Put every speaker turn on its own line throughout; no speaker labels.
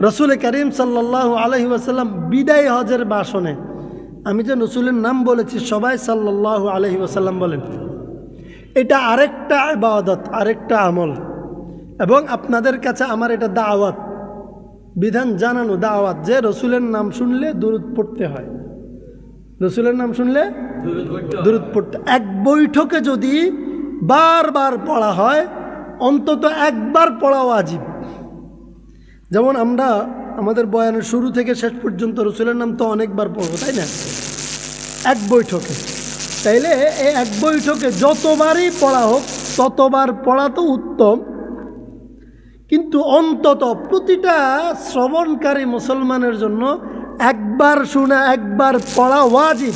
রসুল করিম সাল্লাহ আলহি আসাল্লাম বিদায় হজের বাসনে, আমি যে রসুলের নাম বলেছি, সবাই সাল্লাহ আলহি আসাল্লাম বলেন। এটা আরেকটা ইবাদত, আরেকটা আমল। এবং আপনাদের কাছে আমার এটা দাওয়াত, বিধান জানানো দাওয়াত যে রসুলের নাম শুনলে দূরত পড়তে হয়। রসুলের নাম শুনলে দূরত পড়তে এক বৈঠকে যদি বারবার পড়া হয়, অন্তত একবার পড়া আজীব যেমন আমরা আমাদের বয়ানের শুরু থেকে শেষ পর্যন্ত রসুলের নাম তো অনেকবার পড়ব, তাই না? এক বৈঠকে। তাইলে এই এক বৈঠকে যতবারই পড়া হোক, ততবার পড়া তো উত্তম। কিন্তু অন্তত প্রতিটা শ্রবণকারী মুসলমানের জন্য একবার শোনা একবার পড়া ওয়াজিব।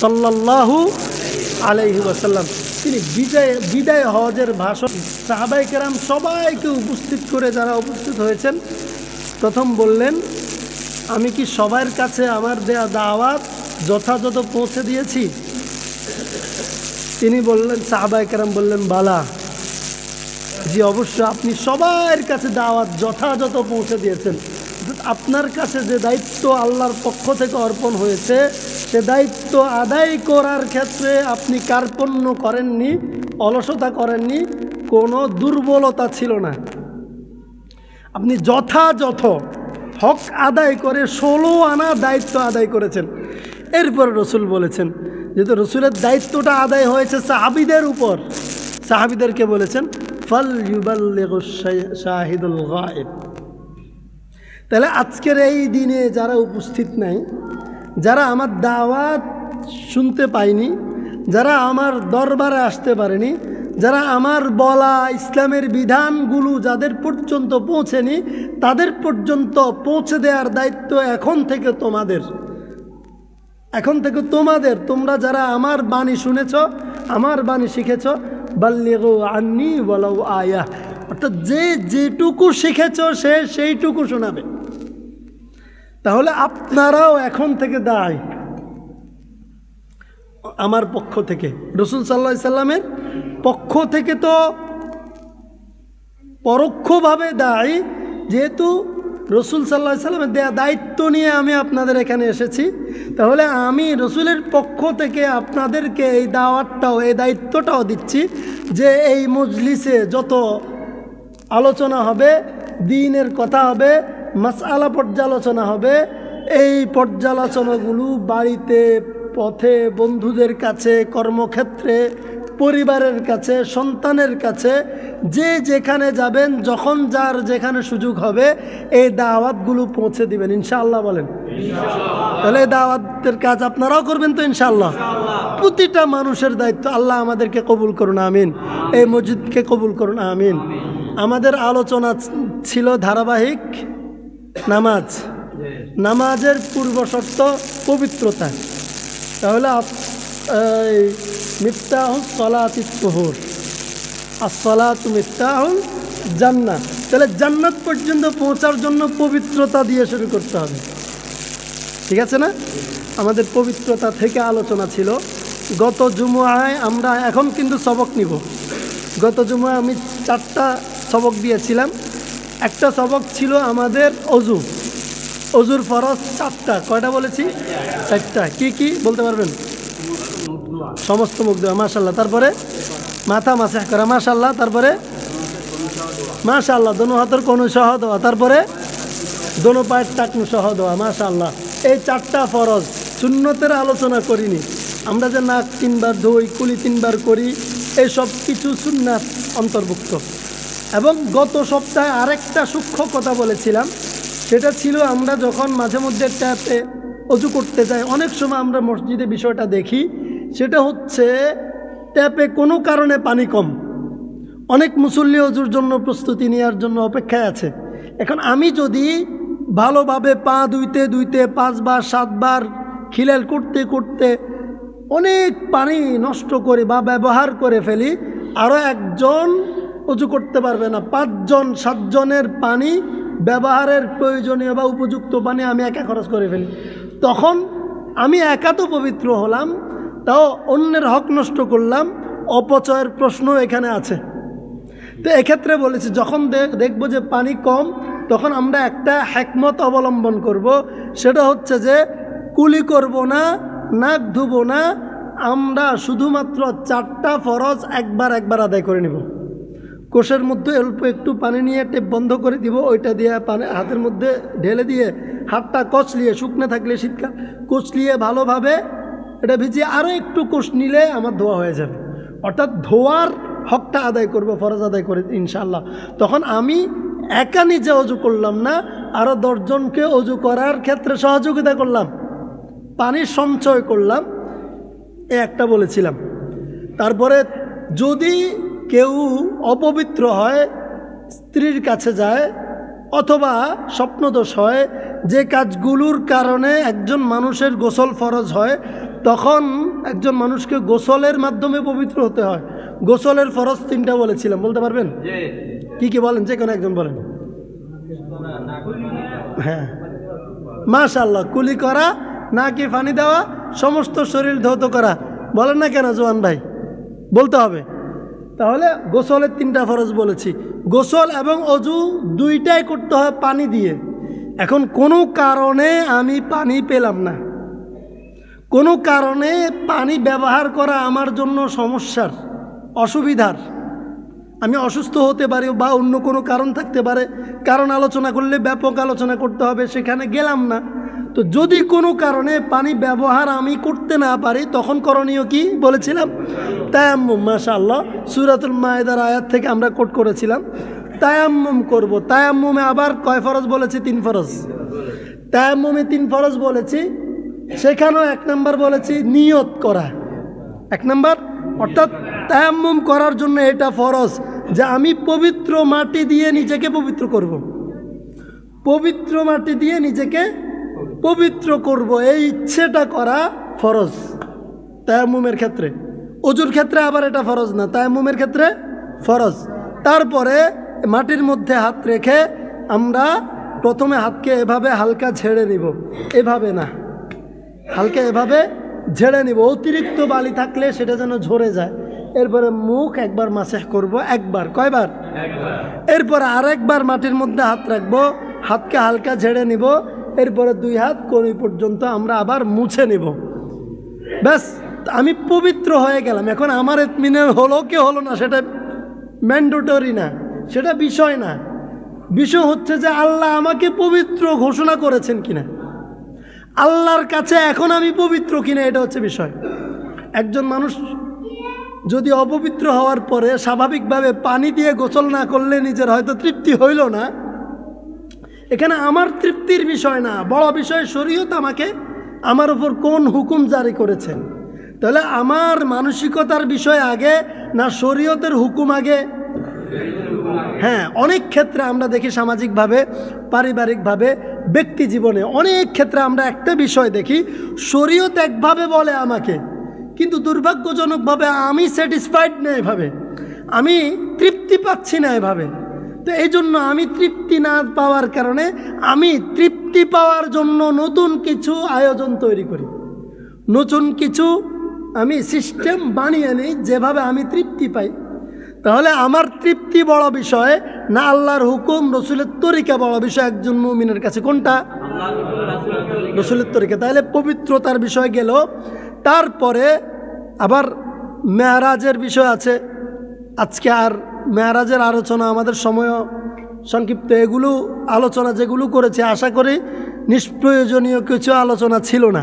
সাল্লাল্লাহু আলাইহি ওয়াসাল্লাম। তিনি বিজয় বিদায় হজের ভাষণ সাহাবাই কেরাম সবাইকে উপস্থিত করে যারা উপস্থিত হয়েছেন, প্রথম বললেন, আমি কি সবার কাছে আমার দেয়া দাওয়াত যথাযথ পৌঁছে দিয়েছি? তিনি বললেন, সাহাবাই কেরাম বললেন, বালা, জি অবশ্য আপনি সবার কাছে দাওয়াত যথাযথ পৌঁছে দিয়েছেন। আপনার কাছে যে দায়িত্ব আল্লাহর পক্ষ থেকে অর্পণ হয়েছে সে দায়িত্ব আদায় করার ক্ষেত্রে আপনি কার্পণ্য করেননি, অলসতা করেননি, কোনো দুর্বলতা ছিল না। আপনি যথাযথ হক আদায় করে ষোলো আনা দায়িত্ব আদায় করেছেন। এরপর রসুল বলেছেন যেহেতু রসুলের দায়িত্বটা আদায় হয়েছে সাহাবিদের উপর। সাহাবিদেরকে বলেছেন, ফল শাহিদুল তাহলে আজকের এই দিনে যারা উপস্থিত নাই যারা আমার দাওয়াত শুনতে পায়নি যারা আমার দরবারে আসতে পারেনি, যারা আমার বলা ইসলামের বিধানগুলো যাদের পর্যন্ত পৌঁছেনি, তাদের পর্যন্ত পৌঁছে দেওয়ার দায়িত্ব এখন থেকে তোমাদের। এখন থেকে তোমাদের, তোমরা যারা আমার বাণী শুনেছ, আমার বাণী শিখেছ বাল্যেগো আন্নি বলাও আয়া অর্থাৎ যে যেটুকু শিখেছ, সে সেইটুকু শোনাবে। তাহলে আপনারাও এখন থেকে দায় আমার পক্ষ থেকে, রসুল সাল্লা সাল্লামের পক্ষ থেকে তো পরোক্ষভাবে দায়ী যেহেতু রসুল সাল্লাহ সাল্লামের দেয়া দায়িত্ব নিয়ে আমি আপনাদের এখানে এসেছি। তাহলে আমি রসুলের পক্ষ থেকে আপনাদেরকে এই দাওয়াতটাও, এই দায়িত্বটাও দিচ্ছি যে এই মজলিসে যত আলোচনা হবে, দিনের কথা হবে মাসআলা পর্যালোচনা হবে। এই পর্যালোচনাগুলো বাড়িতে পথে বন্ধুদের কাছে কর্মক্ষেত্রে পরিবারের কাছে সন্তানের কাছে যে যেখানে যাবেন যখন যার যেখানে সুযোগ হবে এই দাওয়াতগুলো পৌঁছে দিবেন। ইনশাআল্লাহ বলেন। তাহলে এই দাওয়াতের কাজ আপনারাও করবেন তো ইনশাআল্লাহ? প্রতিটা মানুষের দায়িত্ব আল্লাহ আমাদেরকে কবুল করুন আমিন। এই মসজিদকে কবুল করুন আমিন। আমাদের আলোচনা ছিল ধারাবাহিক। নামাজ। নামাজের পূর্ব শর্ত পবিত্রতা। তাহলে তোহর আর সলাত মিফতাহুল জান্নাত তাহলে জান্নাত পর্যন্ত পৌঁছার জন্য পবিত্রতা দিয়ে শুরু করতে হবে। ঠিক আছে না? আমাদের পবিত্রতা থেকে আলোচনা ছিল। গত জুমুয়ায় আমরা এখন কিন্তু সবক নিব। গত জুমুয়ায় আমি চারটা সবক দিয়েছিলাম। একটা সবক ছিল আমাদের অজু। অজুর ফরজ চারটা। কয়টা বলেছি? চারটা। কি কি? বলতে পারবেন? সমস্ত মুখ দেওয়া মাশাল্লাহ তারপরে মাথা মাসে করা মাশাল্লাহ তারপরে মাশাল্লাহ দোনো হাতের কোনো সহ দেওয়া। তারপরে দোনো পায়ের টাকনু সহ দেওয়া মাশাল্লাহ এই চারটা ফরজ সুন্নতের আলোচনা করিনি। আমরা যে নাক তিনবার ধুই, কুলি তিনবার করি এই সব কিছু সুন্নাত অন্তর্ভুক্ত। এবং গত সপ্তাহে আরেকটা সূক্ষ্ম কথা বলেছিলাম। সেটা ছিল আমরা যখন মাঝে মধ্যে ট্যাপে অজু করতে যাই, অনেক সময় আমরা মসজিদে বিষয়টা দেখি। সেটা হচ্ছে ট্যাপে কোনো কারণে পানি কম। অনেক মুসল্লি অজুর জন্য প্রস্তুতি নেওয়ার জন্য অপেক্ষায় আছে। এখন আমি যদি ভালোভাবে পা দুইতে দুইতে পাঁচবার, সাতবার খিলাল করতে করতে অনেক পানি নষ্ট করে বা ব্যবহার করে ফেলি আরও একজন অজু করতে পারবে না। পাঁচজন, সাতজনের পানি ব্যবহারের প্রয়োজনীয় বা উপযুক্ত পানি আমি একা খরচ করে ফেলি। তখন আমি একা তো পবিত্র হলাম, তাও অন্যের হক নষ্ট করলাম, অপচয়ের প্রশ্ন এখানে আছে। তো এক্ষেত্রে বলেছি, যখন দেখব যে পানি কম, তখন আমরা একটা হ্যাকমত অবলম্বন করব। সেটা হচ্ছে যে, কুলি করব না, নাক ধুবো না, আমরা শুধুমাত্র চারটা ফরজ একবার একবার আদায় করে নিব। কোষের মধ্যে অল্প একটু পানি নিয়ে টেপ বন্ধ করে দিব, ওইটা দিয়ে পানি হাতের মধ্যে ঢেলে দিয়ে হাতটা কচলিয়ে, শুকনো থাকলে শীতকাল, কচলিয়ে ভালোভাবে এটা ভিজিয়ে আরও একটু কোষ নিলে আমার ধোয়া হয়ে যাবে। অর্থাৎ ধোয়ার হকটা আদায় করব, ফরজ আদায় করে ইনশাল্লাহ তখন আমি একা নিজে অজু করলাম না আরও দশজনকে অজু করার ক্ষেত্রে সহযোগিতা করলাম। পানি সঞ্চয় করলাম, এ একটা বলেছিলাম। তারপরে যদি কেউ অপবিত্র হয় স্ত্রীর কাছে যায় অথবা স্বপ্নদোষ হয় যে কাজগুলোর কারণে একজন মানুষের গোসল ফরজ হয় তখন একজন মানুষকে গোসলের মাধ্যমে পবিত্র হতে হয়। গোসলের ফরজ তিনটা বলেছিলাম বলতে পারবেন? কি কি বলেন? যে কোনো একজন বলেন। হ্যাঁ। মাশাল্লাহ কুলি করা নাকি পানি দেওয়া সমস্ত শরীর ধৌত করা। বলেন না কেন জোয়ান ভাই? বলতে হবে। তাহলে গোসলের তিনটা ফরজ বলেছি। গোসল এবং অজু দুইটাই করতে হয় পানি দিয়ে। এখন কোনো কারণে আমি পানি পেলাম না। কোনো কারণে পানি ব্যবহার করা আমার জন্য সমস্যার, অসুবিধার। আমি অসুস্থ হতে পারি বা অন্য কোনো কারণ থাকতে পারে। কারণ আলোচনা করলে ব্যাপক আলোচনা করতে হবে, সেখানে গেলাম না। তো যদি কোনো কারণে পানি ব্যবহার আমি করতে না পারি, তখন করণীয় কি বলেছিলাম? তায়াম্মুম, মাশাআল্লাহ। সুরাতুল মায়েদার আয়াত থেকে আমরা কোট করেছিলাম। তায়াম্মুম করব। তায়াম্মুমে আবার কয় ফরজ বলেছি? তিন ফরজ। তায়াম্মুমে তিন ফরজ বলেছি। সেখানেও এক নম্বর বলেছি, নিয়ত করা। এক নম্বর? অর্থাৎ তায়াম্মুম করার জন্য এটা ফরজ যে আমি পবিত্র মাটি দিয়ে নিজেকে পবিত্র করব। পবিত্র মাটি দিয়ে নিজেকে পবিত্র করব এই ইচ্ছেটা করা ফরজ। তায়াম্মুমের ক্ষেত্রে। অজুর ক্ষেত্রে আবার এটা ফরজ না তায়াম্মুমের ক্ষেত্রে ফরজ। তারপরে মাটির মধ্যে হাত রেখে আমরা প্রথমে হাতকে এভাবে হালকা ছেড়ে নিব। এভাবে না। হালকা এভাবে ঝেড়ে নিব। অতিরিক্ত বালি থাকলে সেটা যেন ঝরে যায়। এরপরে মুখ একবার মাসেহ করব একবার। কয়বার? এরপরে আরেকবার মাটির মধ্যে হাত রাখব হাতকে হালকা ঝেড়ে নিব। এরপরে দুই হাত কনুই পর্যন্ত আমরা আবার মুছে নিব। ব্যাস, আমি পবিত্র হয়ে গেলাম। এখন আমার এতমিনে হলো কি হলো না সেটা ম্যান্ডেটরি না, সেটা বিষয় না। বিষয় হচ্ছে যে আল্লাহ আমাকে পবিত্র ঘোষণা করেছেন কিনা। আল্লাহর কাছে এখন আমি পবিত্র কিনা এটা হচ্ছে বিষয়। একজন মানুষ যদি অপবিত্র হওয়ার পরে স্বাভাবিকভাবে পানি দিয়ে গোসল না করলে নিজের হয়তো তৃপ্তি হইল না। এখানে আমার তৃপ্তির বিষয় না, বড় বিষয় শরীয়ত আমাকে আমার উপর কোন হুকুম জারি করেছেন? তাহলে আমার মানসিকতার বিষয় আগে না শরীয়তের হুকুম আগে? হ্যাঁ অনেক ক্ষেত্রে আমরা দেখি সামাজিকভাবে, পারিবারিকভাবে, ব্যক্তি জীবনে অনেক ক্ষেত্রে আমরা একটা বিষয় দেখি, শরীয়ত একভাবে বলে আমাকে, কিন্তু দুর্ভাগ্যজনকভাবে আমি স্যাটিসফাইড না এভাবে। আমি তৃপ্তি পাচ্ছি না এভাবে। তো এই জন্য আমি তৃপ্তি না পাওয়ার কারণে আমি তৃপ্তি পাওয়ার জন্য নতুন কিছু আয়োজন তৈরি করি। নতুন কিছু আমি সিস্টেম বানিয়ে নিই, যেভাবে আমি তৃপ্তি পাই। তাহলে আমার তৃপ্তি বড় বিষয়, না আল্লাহর হুকুম, রসুলের তরিকা বড় বিষয়? একজন মুমিনের কাছে কোনটা? রসুলের তরিকা। তাহলে পবিত্রতার বিষয় গেল। তারপরে আবার মেয়ারাজের বিষয় আছে। আজকে আর মেয়ারাজের আলোচনা, আমাদের সময় সংক্ষিপ্ত এগুলো, আলোচনা যেগুলো করেছে, আশা করি নিষ্প্রয়োজনীয় কিছু আলোচনা ছিল না।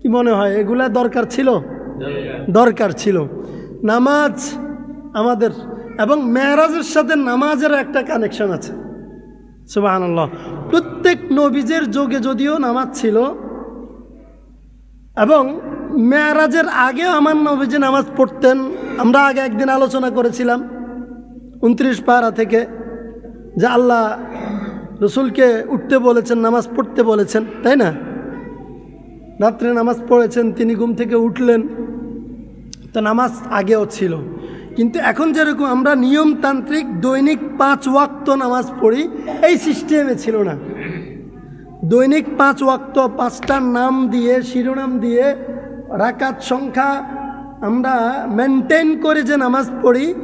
কি মনে হয়, এগুলা দরকার ছিল? দরকার ছিল। নামাজ আমাদের, এবং মেয়ারাজের সাথে নামাজের একটা কানেকশন আছে। সুবাহান্লাহ প্রত্যেক নবীজের যোগে যদিও নামাজ ছিল, এবং মেয়ারাজের আগেও আমার নবীজি নামাজ পড়তেন। আমরা আগে একদিন আলোচনা করেছিলাম উনত্রিশ পাড়া থেকে যে আল্লাহ রসুলকে উঠতে বলেছেন, নামাজ পড়তে বলেছেন, তাই না? রাত্রে নামাজ পড়েছেন, তিনি ঘুম থেকে উঠলেন। তো নামাজ আগেও ছিল। কিন্তু এখন যেরকম আমরা নিয়মতান্ত্রিক দৈনিক পাঁচ ওয়াক্ত নামাজ পড়ি, এই সিস্টেমে ছিল না। দৈনিক পাঁচ ওয়াক্ত পাঁচটার নাম দিয়ে, শিরোনাম দিয়ে রাকাত সংখ্যা আমরা মেনটেন করে যে নামাজ পড়ি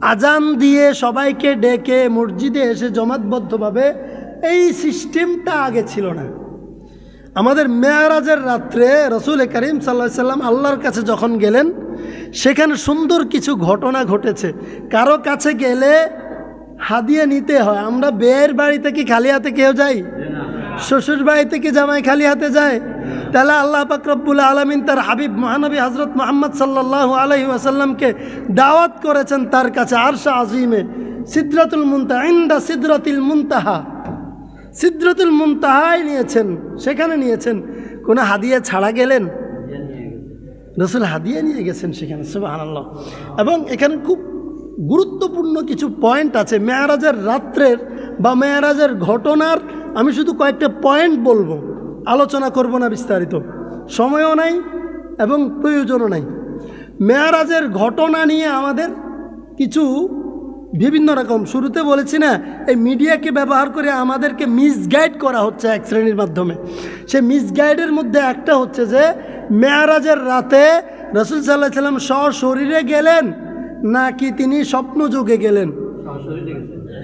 আজান দিয়ে সবাইকে ডেকে মসজিদে এসে জমাতবদ্ধভাবে এই সিস্টেমটা আগে ছিল না। আমাদের মেয়ারাজের রাত্রে রসুল করিম সাল্লা সাল্লাম আল্লাহর কাছে যখন গেলেন সেখানে সুন্দর কিছু ঘটনা ঘটেছে। কারও কাছে গেলে হাদিয়ে নিতে হয়। আমরা বেয়ের বাড়িতে কি খালি হাতে কেউ যাই শ্বশুর বাড়িতে কি জামাই খালি হাতে যায়? তাহলে আল্লাহ পাকরব্বুল আলমিন তার হাবিব মহানবী হজরত মোহাম্মদ সাল্লাহ আলহি আসাল্লামকে দাওয়াত করেছেন তার কাছে আরশা আজিমে, সিদ্রাতুল মুনতাহা, ইন্দা সিদ্রাতুল মুনতাহা। সিদ্রতুল মুনতাহায় নিয়েছেন, সেখানে নিয়েছেন। কোনো হাদিয়া ছাড়া গেলেন? রসুল হাদিয়া নিয়ে গেছেন সেখানে, সুবহানাল্লাহ। এবং এখানে খুব গুরুত্বপূর্ণ কিছু পয়েন্ট আছে। মেয়ারাজের রাত্রের বা মেয়ারাজের ঘটনার আমি শুধু কয়েকটা পয়েন্ট বলব। আলোচনা করব না বিস্তারিত। সময়ও নাই এবং প্রয়োজনও নাই। মেয়ারাজের ঘটনা নিয়ে আমাদের কিছু বিভিন্ন রকম। শুরুতে বলেছি না এই মিডিয়াকে ব্যবহার করে আমাদেরকে মিসগাইড করা হচ্ছে এক শ্রেণির মাধ্যমে। সে মিসগাইডের মধ্যে একটা হচ্ছে যে মেয়ারাজের রাতে রসুল সাল্লাহ সাল্লাম সশরীরে গেলেন নাকি তিনি স্বপ্ন যোগে গেলেন?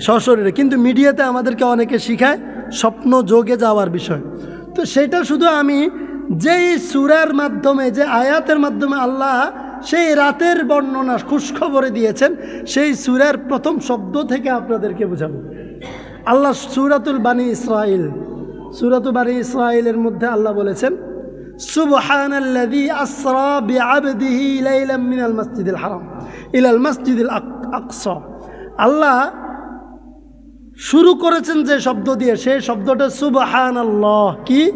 সশরীরে কিন্তু মিডিয়াতে আমাদেরকে অনেকে শিখায় স্বপ্ন যোগে যাওয়ার বিষয়। তো সেটা শুধু আমি, যেই সুরার মাধ্যমে, যে আয়াতের মাধ্যমে আল্লাহ সেই রাতের বর্ণনা, খুশখবরে দিয়েছেন, সেই সুরার প্রথম শব্দ থেকে আপনাদেরকে বোঝাবো। আল্লাহ সুরাতুল বানী ইসরাইল সুরাতুল বানী ইসরাইলের মধ্যে আল্লাহ বলেছেন আল্লাহ শুরু করেছেন যে শব্দ দিয়ে সেই শব্দটা সুবাহান আল্লাহ কি?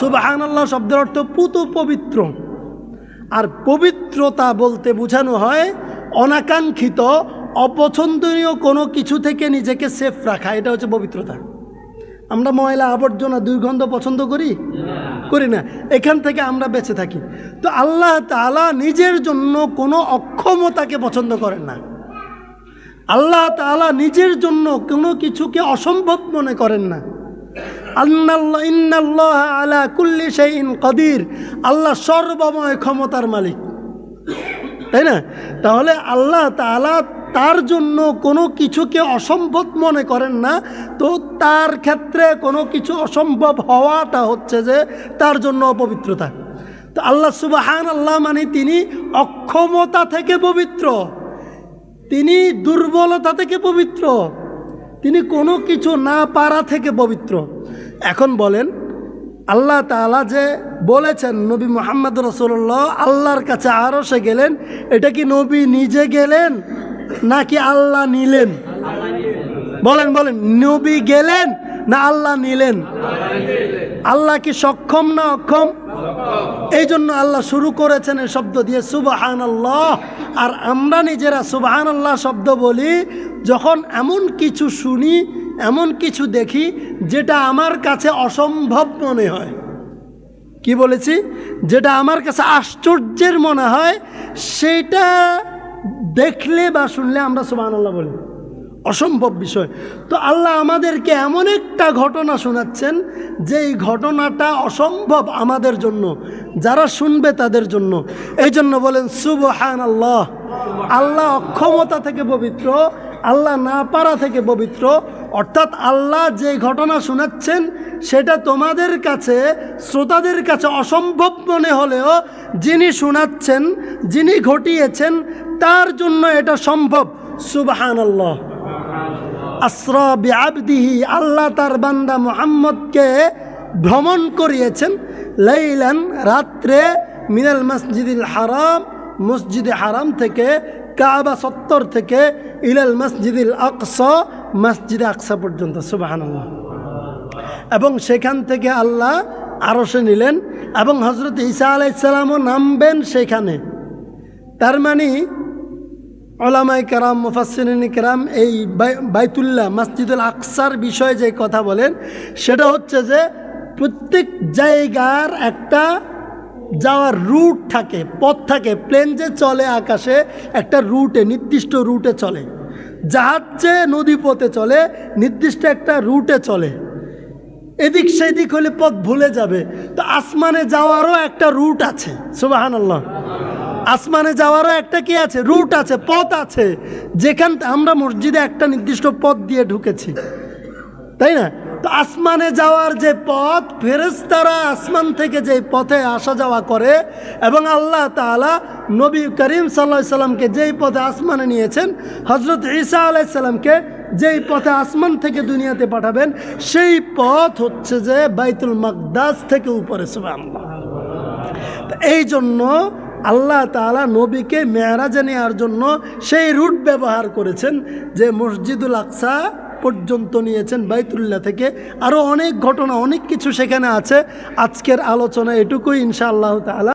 সুবহান আল্লাহ শব্দের অর্থ পুতু পবিত্র। আর পবিত্রতা বলতে বোঝানো হয় অনাকাঙ্ক্ষিত, অপছন্দনীয় কোনো কিছু থেকে নিজেকে সেফ রাখা। এটা হচ্ছে পবিত্রতা। আমরা ময়লা আবর্জনা দুর্গন্ধ পছন্দ করি? করি না। এখান থেকে আমরা বেঁচে থাকি। তো আল্লাহ তাআলা নিজের জন্য কোনো অক্ষমতাকে পছন্দ করেন না। আল্লাহ তাআলা নিজের জন্য কোনো কিছুকে অসম্ভব মনে করেন না। আল্লাহ আলা কুল্লি শাইইন কদির। আল্লাহ সর্বময় ক্ষমতার মালিক। তাই না? তাহলে আল্লাহ তাআলা তার জন্য কোনো কিছুকে অসম্ভব মনে করেন না। তো তার ক্ষেত্রে কোনো কিছু অসম্ভব হওয়াটা হচ্ছে যে তার জন্য অপবিত্রতা। তো আল্লাহ সুবাহান আল্লাহ মানে তিনি অক্ষমতা থেকে পবিত্র। তিনি দুর্বলতা থেকে পবিত্র। তিনি কোনো কিছু না পারা থেকে পবিত্র। এখন বলেন, আল্লাহ তাআলা যে বলেছেন নবী মোহাম্মদ রসুল্লাহ আল্লাহর কাছে আরও সে গেলেন, এটা কি নবী নিজে গেলেন নাকি আল্লাহ নিলেন? বলেন বলেন, নবী গেলেন না আল্লাহ নিলেন? আল্লাহ কি সক্ষম না অক্ষম? এই জন্য আল্লাহ শুরু করেছেন এই শব্দ দিয়ে সুবাহান আল্লাহ আর আমরা নিজেরা সুবাহান আল্লাহ শব্দ বলি, যখন এমন কিছু শুনি, এমন কিছু দেখি, যেটা আমার কাছে অসম্ভব মনে হয়। কি বলেছি? যেটা আমার কাছে আশ্চর্যের মনে হয়, সেটা দেখলে বা শুনলে আমরা সুবাহান আল্লাহ বলি। অসম্ভব বিষয়। তো আল্লাহ আমাদেরকে এমন একটা ঘটনা শোনাচ্ছেন যে এই ঘটনাটা অসম্ভব আমাদের জন্য, যারা শুনবে তাদের জন্য। এই জন্য বলেন সুবহান আল্লাহ আল্লাহ অক্ষমতা থেকে পবিত্র, আল্লাহ না পারা থেকে পবিত্র। অর্থাৎ আল্লাহ যে ঘটনা শোনাচ্ছেন, সেটা তোমাদের কাছে, শ্রোতাদের কাছে অসম্ভব মনে হলেও যিনি শোনাচ্ছেন, যিনি ঘটিয়েছেন, তার জন্য এটা সম্ভব। সুবহান আল্লাহ আসরা বিআবদিহি, আল্লাহ তার বান্দা মোহাম্মদকে ভ্রমণ করিয়েছেন লাইলান রাত্রে মিনাল মসজিদুল হারাম, মসজিদে হারাম থেকে কাবা সত্তর থেকে ইলাল মসজিদুল আকসা, মসজিদে আকসা পর্যন্ত, সুবাহানাল্লাহ। এবং সেখান থেকে আল্লাহ আরশে নিলেন এবং হজরত ঈসা আলাইসালামও নামবেন সেখানে। তার মানে ওলামাই কেরাম মুফাসিন কেরাম এই বাই- বাইতুল্লাহ মসজিদুল আকসার বিষয়ে যে কথা বলেন, সেটা হচ্ছে যে প্রত্যেক জায়গার একটা যাওয়ার রুট থাকে, পথ থাকে। প্লেন যে চলে আকাশে, একটা রুটে, নির্দিষ্ট রুটে চলে। জাহাজ যে নদী পথে চলে, নির্দিষ্ট একটা রুটে চলে। এদিক সেদিক হলে পথ ভুলে যাবে। তো আসমানে যাওয়ারও একটা রুট আছে। সুবাহান আল্লাহ আসমানে যাওয়ারও একটা কি আছে? রুট আছে, পথ আছে। যেখান আমরা মসজিদে একটা নির্দিষ্ট পথ দিয়ে ঢুকেছি। তাই না? তো আসমানে যাওয়ার যে পথ, ফেরেশতারা আসমান থেকে যে পথে আসা যাওয়া করে এবং আল্লাহ তাআলা নবী করিম সাল্লাহ সাল্লামকে যেই পথে আসমানে নিয়েছেন হজরত ঈসা আলাইসাল্লামকে যেই পথে আসমান থেকে দুনিয়াতে পাঠাবেন, সেই পথ হচ্ছে যে বাইতুল মাকদাস থেকে উপরে তো এই জন্য আল্লাহ তালা নবীকে মেয়ারাজে নেওয়ার জন্য সেই রুট ব্যবহার করেছেন যে মসজিদুল আকসা পর্যন্ত নিয়েছেন বাইতুল্লাহ থেকে। আরও অনেক ঘটনা, অনেক কিছু সেখানে আছে। আজকের আলোচনা এটুকুই, ইনশাআল্লাহ তাআলা।